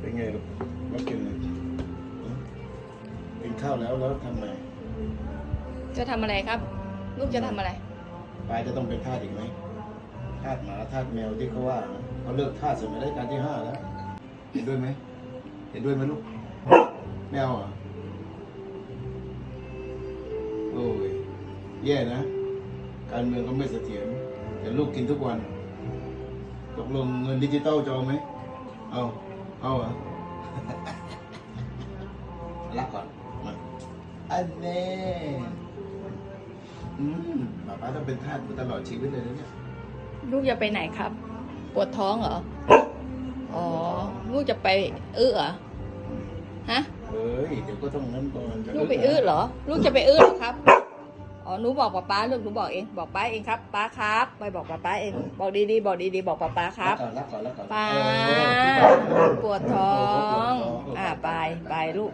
เป็นไงลูกมากินเลยอืมกินข้าวแล้วแล้วทำไงจะทำอะไรครับ ลูกจะทำอะไรปลายจะต้องเป็นทาสอีกไหมทาสหมาทาสแมวที่เขาว่านะเขาเลิกทาสสมัยรัชกาลที่ห้าแล้ว เห็นด้วยไหมเห็นด้วยไหมลูกแมวอะโอ้ยแย่นะ การเมืองก็ไม่เสถียรแต่ลูกกินทุกวัน ตกลงเงินดิจิตอลจะเอาไหมเอา เอาเหรอะรักก่อนมาอันเน่อืมป้าป้าต้องเป็นทาสไปตลอดชีวิตเลยนะเนี่ยลูกจะไปไหนครับ ปวดท้องเหรอ อ๋อ ลูกจะไปอื้อเหรอ ฮะ เฮ้ย เดี๋ยวก็ต้องนั้นก่อนจะลูกไปอื้อเหรอ ลูกจะไปอื้อเหรอครับ อ๋อ หนูบอกป๊าป๊าลูกหนูบอกเอง บอกป้าเองครับ ป้าครับ ไปบอกป๊าป๊าเอง บอกดีๆ บอกดีๆ บอกป๊าป๊าครับ รักก่อนรักก่อนรักก่อนป้า เออ ปวดท้อง อ่าไปไปลูก